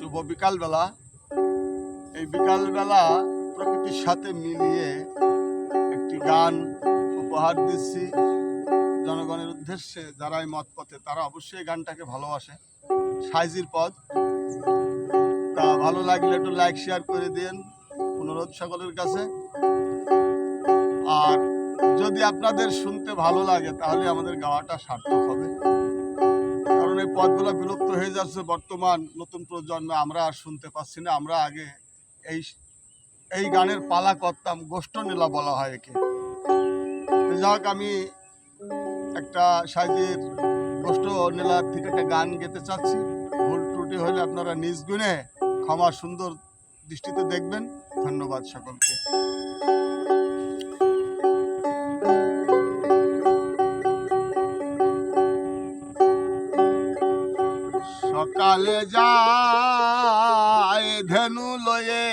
শুভ বিকালবেলা। এই বিকালবেলা প্রকৃতির সাথে মিলিয়ে একটি গান উপহার দিচ্ছি। জনগণের উদ্দেশ্যে যারা এই মত পথে, তারা অবশ্যই গানটাকে ভালোবাসে। সাইজির পদ তা ভালো লাগলে একটু লাইক, শেয়ার করে দিন। অনুরোধ সকলের কাছে। আর যদি আপনাদের শুনতে ভালো লাগে, তাহলে আমাদের গাওয়াটা সার্থক হবে। এই পদগুলো বিলুপ্ত হয়ে যাচ্ছে বর্তমান নতুন প্রজন্মে, আমরা আর শুনতে পাচ্ছি না। আমরা আগে এই এই গানের পালা করতাম গোষ্ঠ নীলা বলা হয় একে। যাক আমি একটা সাইজের গোষ্ঠ নীলার থেকে একটা গান গেতে চাচ্ছি। ভুল ত্রুটি হলে আপনারা নিজ গুণে ক্ষমা সুন্দর দৃষ্টিতে দেখবেন। ধন্যবাদ সকলকে। সকালে যায় ধেনু লয়ে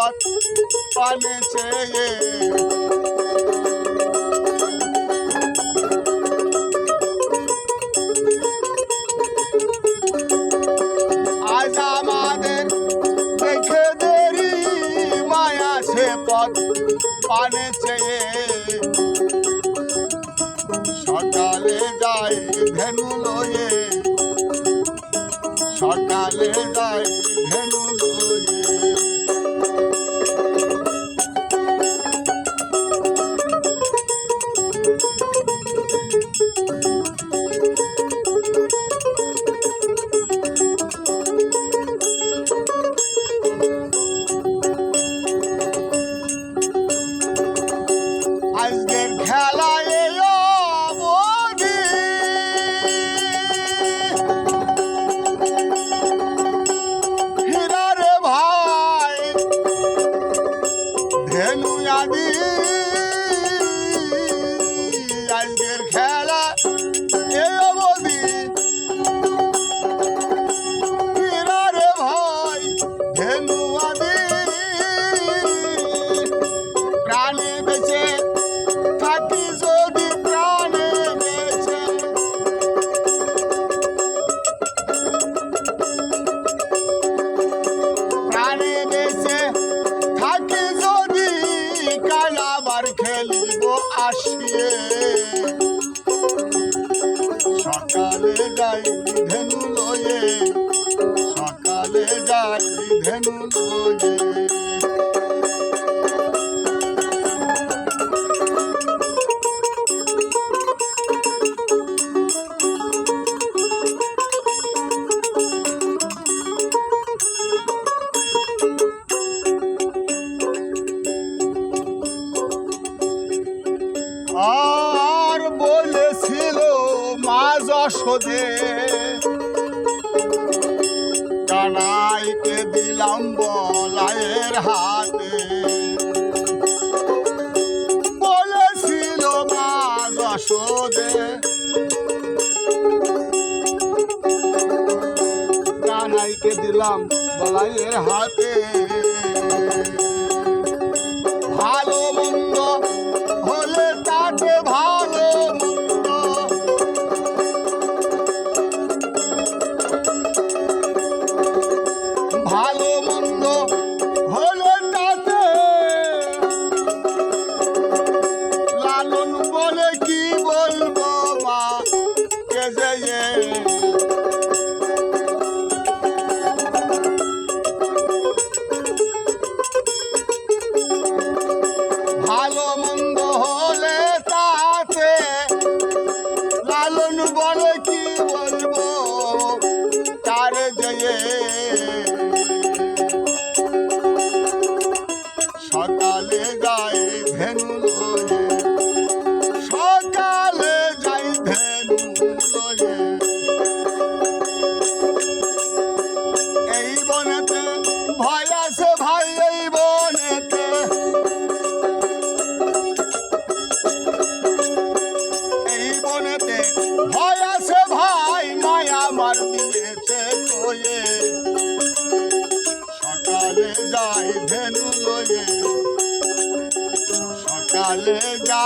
পথ পানেছে আজ আমাদের দেখে দেরি মায়াছে পথ পানেছে সকালে যাই ধেনু লয়ে, সকালে যাই ধেনু যাই ধেনু লয়ে সকালে যাই ধেনু লয়ে। আর বলেছিল মা যশোদে কানাইকে দিলাম বলায়ের হাতে। বলেছিল মা রসদে কানাইকে দিলাম বলাইয়ের হাতে। সকালে যাই ধেনু লয়ে। সকালে যা